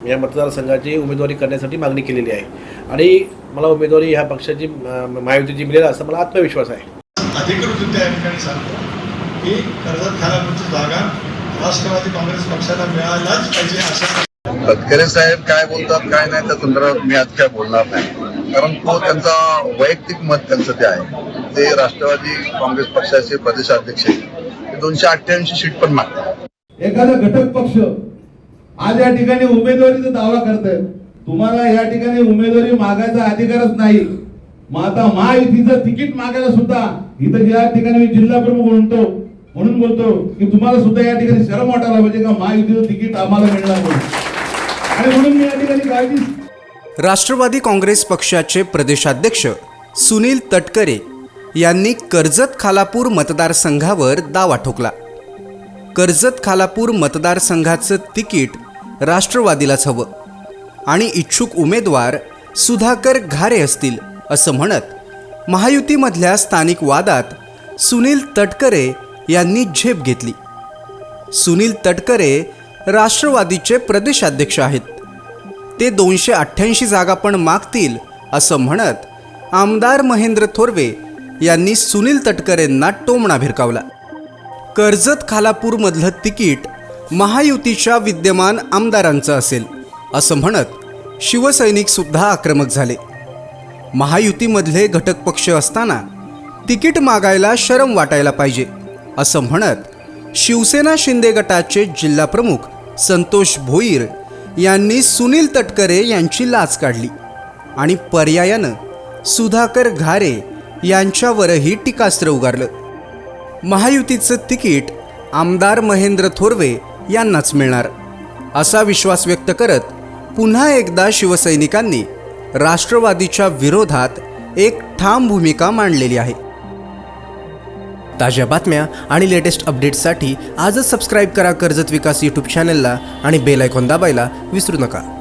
या मतदारसंघाची उमेदवारी करण्यासाठी मागणी केलेली आहे. आणि मला उमेदवारी ह्या पक्षाची महायुतीची मिळेल असा मला आत्मविश्वास आहे. अधिकृत त्या ठिकाणी सांगतो की कर्जत खालापूरची जागा राष्ट्रवादी काँग्रेस पक्षाला मिळायलाच पाहिजे तटकरे साहेब काय बोलतात काय नाही त्या संदर्भात मी आज काय बोलणार नाही. कारण तो त्यांचा वैयक्तिक मत त्यांचं ते आहे. ते राष्ट्रवादी काँग्रेस पक्षाचे प्रदेशाध्यक्ष दोनशे अठ्ठ्याऐंशी सीट पण मागतात. एखादा घटक पक्ष आज या ठिकाणी उमेदवारीचा दावा करताय. तुम्हाला या ठिकाणी उमेदवारी मागायचा अधिकारच नाही. मग आता महायुतीचं तिकीट मागायला सुद्धा इथं या ठिकाणी मी जिल्हा प्रमुख म्हणतो म्हणून बोलतो की तुम्हाला सुद्धा या ठिकाणी शरम वाटायला पाहिजे का महायुतीचं तिकीट आम्हाला मिळणार म्हणून आणि म्हणून मी या ठिकाणी काळजी राष्ट्रवादी काँग्रेस पक्षाचे प्रदेशाध्यक्ष सुनील तटकरे यांनी कर्जत खालापूर मतदारसंघावर दावा ठोकला. कर्जत खालापूर मतदारसंघाचं तिकीट राष्ट्रवादीलाच हवं. आणि इच्छुक उमेदवार सुधाकर घारे असतील असं म्हणत महायुतीमधल्या स्थानिक वादात सुनील तटकरे यांनी झेप घेतली. सुनील तटकरे राष्ट्रवादीचे प्रदेशाध्यक्ष आहेत. ते दोनशे अठ्ठ्याऐंशी जागा पण मागतील असं म्हणत आमदार महेंद्र थोरवे यांनी सुनील तटकरेंना टोमणा भिरकावला. कर्जत खालापूरमधलं तिकीट महायुतीच्या विद्यमान आमदारांचं असेल असं म्हणत शिवसैनिक सुद्धा आक्रमक झाले. महायुतीमधले घटक पक्ष असताना तिकीट मागायला शरम वाटायला पाहिजे असं म्हणत शिवसेना शिंदे गटाचे जिल्हाप्रमुख संतोष भोईर यांनी सुनील तटकरे यांची लाच काढली आणि पर्यायानं सुधाकर घारे यांच्यावरही टीकास्त्र उगारलं. महायुतीचं तिकीट आमदार महेंद्र थोरवे यांनाच मिळणार. असा विश्वास व्यक्त करत पुन्हा एकदा शिवसैनिकांनी राष्ट्रवादीच्या विरोधात एक ठाम भूमिका मांडलेली आहे. ताज्या बातम्या आणि लेटेस्ट अपडेट्ससाठी आजच सबस्क्राईब करा कर्जत विकास यूट्यूब चॅनलला आणि बेल आयकॉन दाबायला विसरू नका.